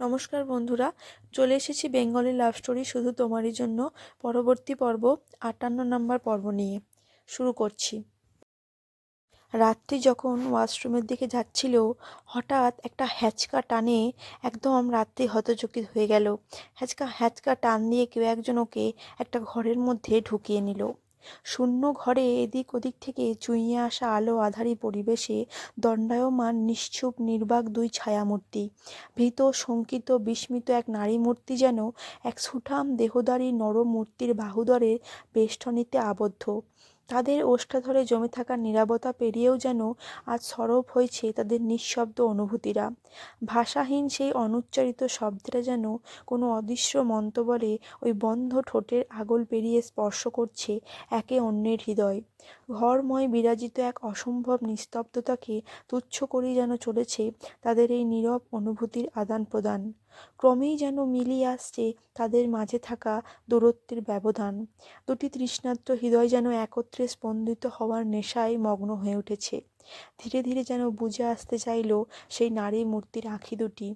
নমস্কার বন্ধুরা, চলে এসেছি বেঙ্গলি লাভ স্টোরি শুধু তোমারই জন্য পরবর্তী পর্ব, আটান্ন নম্বর পর্ব নিয়ে। শুরু করছি। রাত্রি যখন ওয়াশরুমের দিকে যাচ্ছিল, হঠাৎ একটা হ্যাচকা টানে একদম রাত্রি হতচকিত হয়ে গেল। হ্যাচকা হ্যাচকা টান দিয়ে কেউ একজন ওকে একটা ঘরের মধ্যে ঢুকিয়ে নিল। শূন্য ঘরে এদিক ওদিক থেকে চুইয়ে আসা আলো আধারী পরিবেশে দণ্ডায়মান, নিশ্চুপ, নির্বাক দুই ছায়ামূর্তি। ভীত, শঙ্কিত, বিস্মিত এক নারী মূর্তি যেন এক সুঠাম দেহদারী নরম মূর্তির বাহুদরের বেষ্টনীতে আবদ্ধ। তাদের ওষ্ঠা ধরে জমে থাকা নীরবতা পেরিয়েও যেন আজ সরব হয়েছে তাদের নিঃশব্দ অনুভূতিরা। ভাষাহীন সেই অনুচ্চারিত শব্দটা যেন কোনো অদৃশ্য মন্তবলে ওই বন্ধ ঠোঁটের আগল পেরিয়ে স্পর্শ করছে একে অন্যের হৃদয়। ঘরময় বিরাজিত এক অসম্ভব নিস্তব্ধতাকে তুচ্ছ করেই যেন চলেছে তাদের এই নীরব অনুভূতির আদান প্রদান। ক্রমেই যেন মিলিয়ে আসছে তাদের মাঝে থাকা দূরত্বের ব্যবধান। দুটি তৃষ্ণার্ত হৃদয় যেন একত্রে স্পন্দিত হওয়ার নেশায় মগ্ন হয়ে উঠেছে। ধীরে ধীরে যেন বুঝে আসতে চাইল সেই নারী মূর্তির আঁখি দুটি।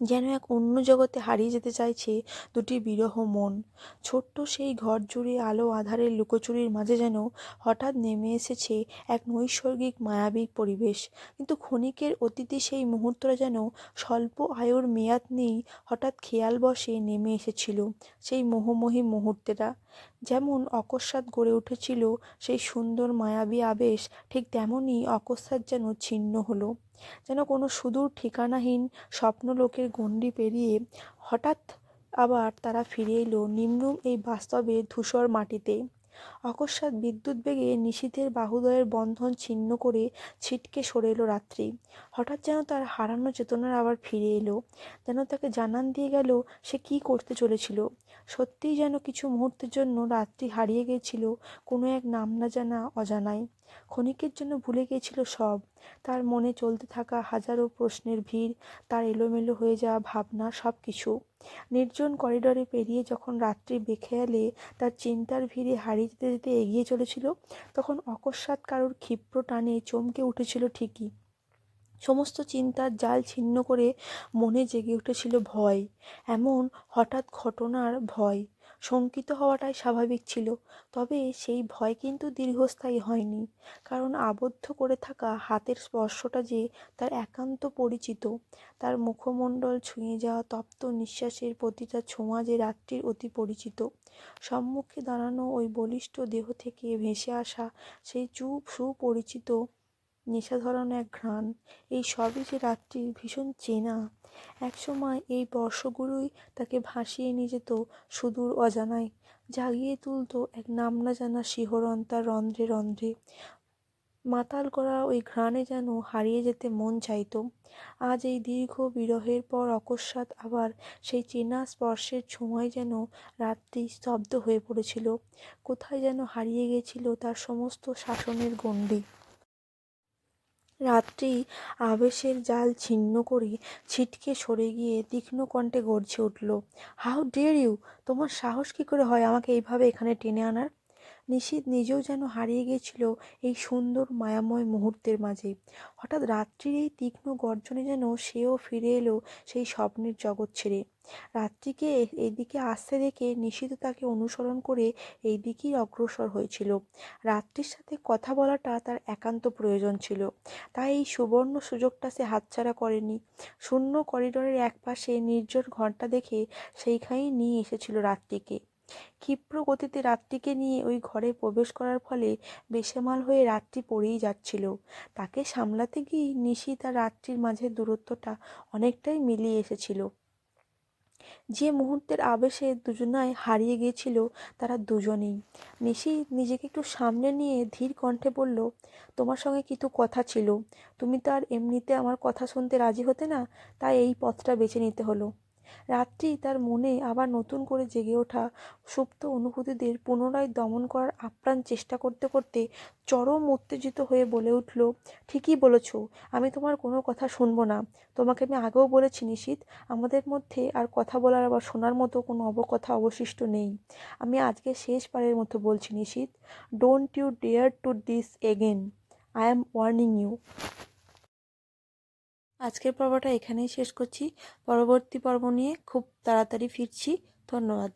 যেন এক অন্য জগতে হারিয়ে যেতে চাইছে দুটি বিরহ মন। ছোট্ট সেই ঘর জুড়ে আলো আধারের লুকোচুরির মাঝে যেন হঠাৎ নেমে এসেছে এক নৈসর্গিক মায়াবিক পরিবেশ। কিন্তু ক্ষণিকের অতীতে সেই মুহূর্তটা যেন স্বল্প আয়ুর মেয়াদ নেই হঠাৎ খেয়াল বসে নেমে এসেছিল সেই মোহময়ী মুহূর্তেটা। যেমন অকস্মাৎ গড়ে উঠেছিল সেই সুন্দর মায়াবী আবেশ, ঠিক তেমনই অকস্মাৎ যেন ছিন্ন হলো। যেন কোনো সুদূর ঠিকানাহীন স্বপ্নলোকের গণ্ডি পেরিয়ে হঠাৎ আবার তারা ফিরে এলো নিম্নুম এই বাস্তবে ধূসর মাটিতে। অকস্মাৎ বিদ্যুৎ বেগে নিশীথের বাহুদয়ের বন্ধন ছিন্ন করে ছিটকে সরে এলো রাত্রি। হঠাৎ যেন তার হারানো চেতনার আবার ফিরে এলো, যেন তাকে জানান দিয়ে গেল সে কি করতে চলেছিল। সত্যিই যেন কিছু মুহূর্তের জন্য রাত্রি হারিয়ে গিয়েছিল কোনো এক নাম না জানা অজানায়। ক্ষণিকের জন্য ভুলে গিয়েছিল সব। তার মনে চলতে থাকা হাজারো প্রশ্নের ভিড়, তার এলোমেলো হয়ে যাওয়া ভাবনা সব কিছু নির্জন করিডরে পেরিয়ে যখন রাত্রি বেখেয়ালে তার চিন্তার ভিড়ে হারিয়ে যেতে যেতে এগিয়ে চলেছিল, তখন অকস্মাৎ কারোর ক্ষিপ্র টানে চমকে উঠেছিল ঠিকই। সমস্ত চিন্তার জাল ছিন্ন করে মনে জেগে উঠেছিল ভয়, এমন হঠাৎ ঘটনার ভয়। শঙ্কিত হওয়াটাই স্বাভাবিক ছিল। তবে সেই ভয় কিন্তু দীর্ঘস্থায়ী হয়নি। কারণ আবদ্ধ করে থাকা হাতের স্পর্শটা যে তার একান্ত পরিচিত। তার মুখমণ্ডল ছুঁয়ে যাওয়া তপ্ত নিঃশ্বাসের প্রতিটা ছোঁয়া যে রাত্রির অতি পরিচিত। সম্মুখে দাঁড়ানো ওই বলিষ্ঠ দেহ থেকে ভেসে আসা সেই চুপ সুপরিচিত নেশা ধরানো এক ঘ্রাণ। এই সবই যে রাত্রির ভীষণ চেনা। একসময় এই বর্ষগুলোই তাকে ভাসিয়ে নিয়ে যেত সুদূর অজানায়। জাগিয়ে তুলত এক নাম না জানা শিহরণ তার রন্ধ্রে রন্ধ্রে। মাতাল করা ওই ঘ্রাণে যেন হারিয়ে যেতে মন চাইত। আজ এই দীর্ঘ বিরহের পর অকস্মাৎ আবার সেই চেনা স্পর্শের ছোঁয়ায় যেন রাত্রি স্তব্ধ হয়ে পড়েছিল। কোথায় যেন হারিয়ে গেছিল তার সমস্ত শাসনের গণ্ডি। রাত্রি আবেশের জাল ছিন্ন করে ছিটকে সরে গিয়ে তীক্ষ্ণ কণ্ঠে গর্জে উঠল হাউ ডেয়ার ইউ তোমার সাহস কী করে হয় আমাকে এইভাবে এখানে টেনে আনার? নিশীথ নিজেও যেন হারিয়ে গিয়েছিল এই সুন্দর মায়াময় মুহূর্তের মাঝে। হঠাৎ রাত্রির এই তীক্ষ্ণ গর্জনে যেন সেও ফিরে এলো সেই স্বপ্নের জগৎ ছেড়ে। রাত্রিকে এদিকে আসতে দেখে নিশীথ তাকে অনুসরণ করে এই দিকেই অগ্রসর হয়েছিল। রাত্রির সাথে কথা বলাটা তার একান্ত প্রয়োজন ছিল। তাই এই সুবর্ণ সুযোগটা সে হাতছাড়া করেনি। শূন্য করিডোরের একপাশে নির্জন ঘরটা দেখে সেইখানেই নিয়ে এসেছিল রাত্রিকে। ক্ষিপ্র গতিতে রাত্রিকে নিয়ে ওই ঘরে প্রবেশ করার ফলে বেসামাল হয়ে রাত্রি পড়েই যাচ্ছিল। তাকে সামলাতে গিয়েই নিশি তার রাত্রির মাঝের দূরত্বটা অনেকটাই মিলিয়ে এসেছিল। যে মুহূর্তের আবেশে দুজনায় হারিয়ে গিয়েছিল, তারা দুজনেই। নিশি নিজেকে একটু সামনে নিয়ে ধীর কণ্ঠে বলল, তোমার সঙ্গে কিছু কথা ছিল। তুমি তো আর এমনিতে আমার কথা শুনতে রাজি হতে না, তাই এই পথটা বেছে নিতে হলো। রাত্রি তার মনে আবার নতুন করে জেগে ওঠা সুপ্ত অনুভূতিদের পুনরায় দমন করার আপ্রাণ চেষ্টা করতে করতে চরম উত্তেজিত হয়ে বলে উঠল, ঠিকই বলেছ, আমি তোমার কোনো কথা শুনব না। তোমাকে আমি আগেও বলেছি নিশীত, আমাদের মধ্যে আর কথা বলার আবার শোনার মতো কোনো অবকথা অবশিষ্ট নেই। আমি আজকে শেষবারের মতো বলছি Nishit don't you dare to this again I am warning you আজকের পর্বটা এখানেই শেষ করছি। পরবর্তী পর্ব নিয়ে খুব তাড়াতাড়ি ফিরছি। ধন্যবাদ।